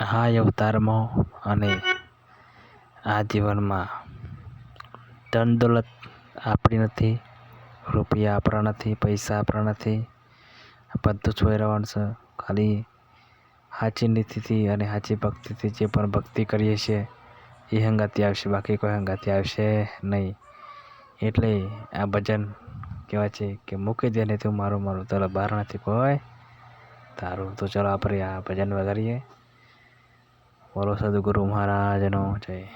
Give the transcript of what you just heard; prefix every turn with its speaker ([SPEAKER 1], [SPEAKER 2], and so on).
[SPEAKER 1] આ અવતારમાં અને આ જીવનમાં ધન દોલત આપણી નથી, રૂપિયા આપણા નથી, પૈસા આપણા નથી. બધું બધું રહેવાનું છે. ખાલી સાચી નીતિથી અને સાચી ભક્તિથી જે પણ ભક્તિ કરીએ છીએ, એ હંગાતી આવશે. બાકી કોઈ હંગાતી આવશે નહીં. એટલે આ ભજન કહેવાય છે કે મૂકી દે ને તું મારું મારું. તલ બહાર નથી કોઈ. તારું તો ચાલો આપણે આ ભજન વગાડીએ. భరోసా దగ్గర हमारा जनो चाहिए